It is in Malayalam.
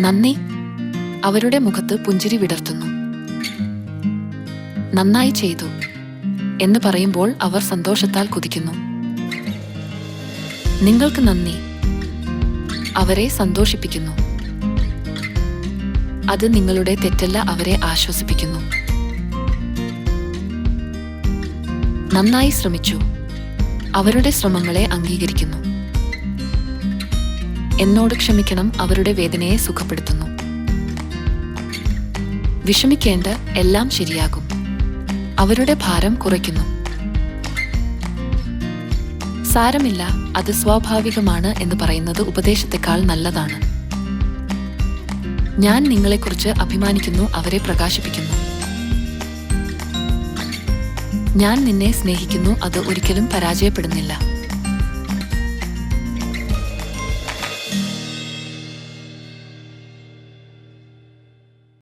നന്ദി. അവരുടെ മുഖത്ത് പുഞ്ചിരി വിടർത്തുന്നു. നന്നായി ചെയ്തു എന്ന് പറയുമ്പോൾ അവർ സന്തോഷത്താൽ കുതിക്കുന്നു. നിങ്ങൾക്ക് നന്ദി. അവരെ സന്തോഷിപ്പിക്കുന്നു. അത് നിങ്ങളുടെ തെറ്റല്ല അവരെ ആശ്വസിപ്പിക്കുന്നു. നന്നായി ശ്രമിച്ചു. അവരുടെ ശ്രമങ്ങളെ അംഗീകരിക്കുന്നു. എന്നോട് ക്ഷമിക്കണം അവരുടെ വേദനയെ സുഖപ്പെടുത്തുന്നു. വിഷമിക്കേണ്ട എല്ലാം ശരിയാകും. അവരുടെ ഭാരം കുറയ്ക്കുന്നു. സാരമില്ല അത് സ്വാഭാവികമാണ് എന്ന് പറയുന്നത് ഉപദേശത്തെക്കാൾ നല്ലതാണ്. ഞാൻ നിങ്ങളെക്കുറിച്ച് അഭിമാനിക്കുന്നു അവരെ പ്രകാശിപ്പിക്കുന്നു. ഞാൻ നിന്നെ സ്നേഹിക്കുന്നു അത് ഒരിക്കലും പരാജയപ്പെടുന്നില്ല.